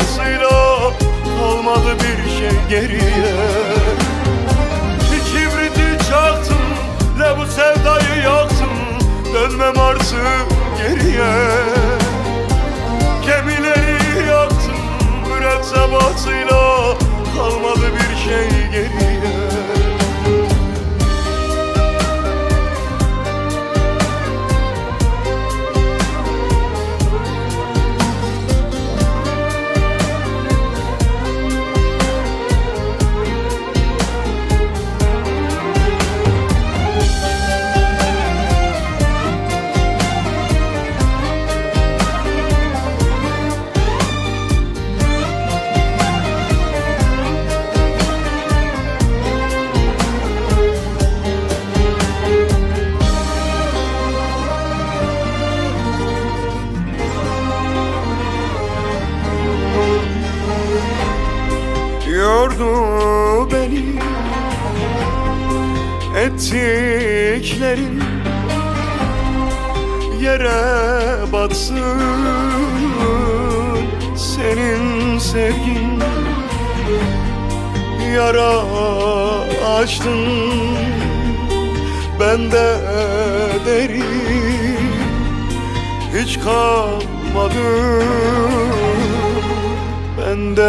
mürettebasıyla Kalmadı bir şey geriye. Kibriti çaktım ne bu sevdayı yaktım Dönmem artık geriye. Gemileri yaktım mürettebatıyla Yordu beni. Ettiklerin Yere batsın. Senin sevgin Yara açtın. Bende derin Hiç kalmadı Bende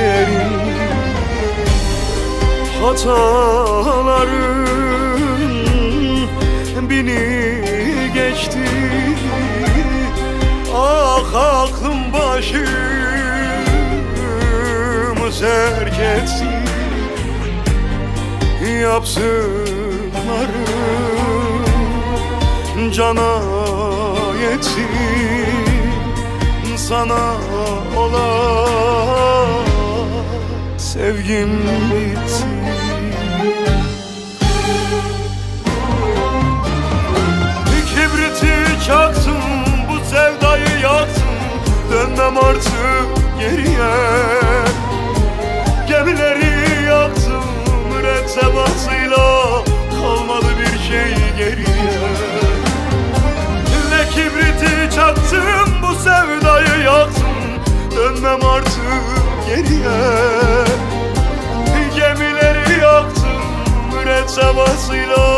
yerin Hataların bini geçti. Ah aklım başımı zerk etsin. Yapsınları cana yetsin. Sana olan sevgim bitsin. Bir kibriti çaktım bu sevdayı yaktım Dönmem artık geriye. Gemileri yaktım mürettebatıyla Kalmadı bir şey geriye. Ne kibriti çaktım bu sevdayı yaktım Dönmem artık geriye Mürettebatıyla